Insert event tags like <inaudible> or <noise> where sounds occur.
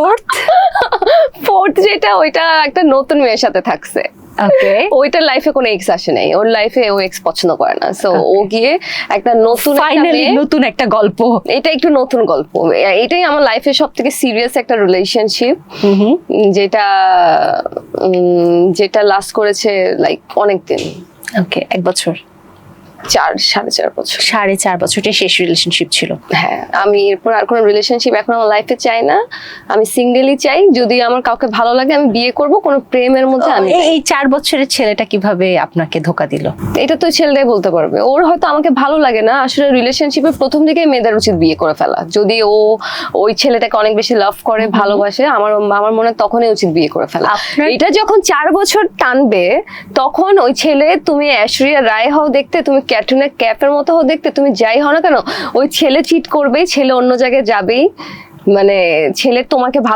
Fourth fourth <laughs> যেটা ওইটা একটা নতুন মেয়ের সাথে থাকছে। ওকে ওইটার লাইফে কোনো এক্স আসে নাই। ওর লাইফে ও এক্স পছন্দ করে না। সো ও গিয়ে একটা নতুন ফাইনালি নতুন একটা গল্প। এটা একটু নতুন গল্প। এটাই আমার লাইফের সব থেকে সিরিয়াস একটা রিলেশনশিপ যেটা উম, যেটা লাস্ট করেছে লাইক অনেক দিন ওকে এক বছর। চার সাড়ে চার বছর। সাড়ে চার বছরটাই শেষ রিলেশনশিপ ছিল। হ্যাঁ আমি এরপর আর কোনো রিলেশনশিপ এখন আমার লাইফে চাই না। আমি সিঙ্গেলই চাই যদি আমার কাউকে ভালো লাগে আমি বিয়ে করব কোনো প্রেমের মধ্যে আমি এই- চার বছরের ছেলেটা কীভাবে আপনাকে ধোকা দিল? এটা তো ছেলেটাই বলতে পারবে। ওর হয়তো আমাকে ভালো লাগে না। আসলে রিলেশনশিপের প্রথম দিকেই মেয়েদের উচিত বিয়ে করে ফেলা। যদি ও ওই ছেলেটাকে অনেক বেশি লাভ করে ভালোবাসে আমার আমার মনে তখনই উচিত বিয়ে করে ফেলা। এটা যখন চার বছর টানবে তখন ওই ছেলে তুমি ঐশ্বরিয়া রায় হও দেখতে তুমি ক্যাটরিনা ক্যাফের মতো দেখতে, তুমি যাই হও না কেন, ওই ছেলে চিট করবেই, ছেলে অন্য জায়গায় যাবেই মানে ছেলের তোমাকে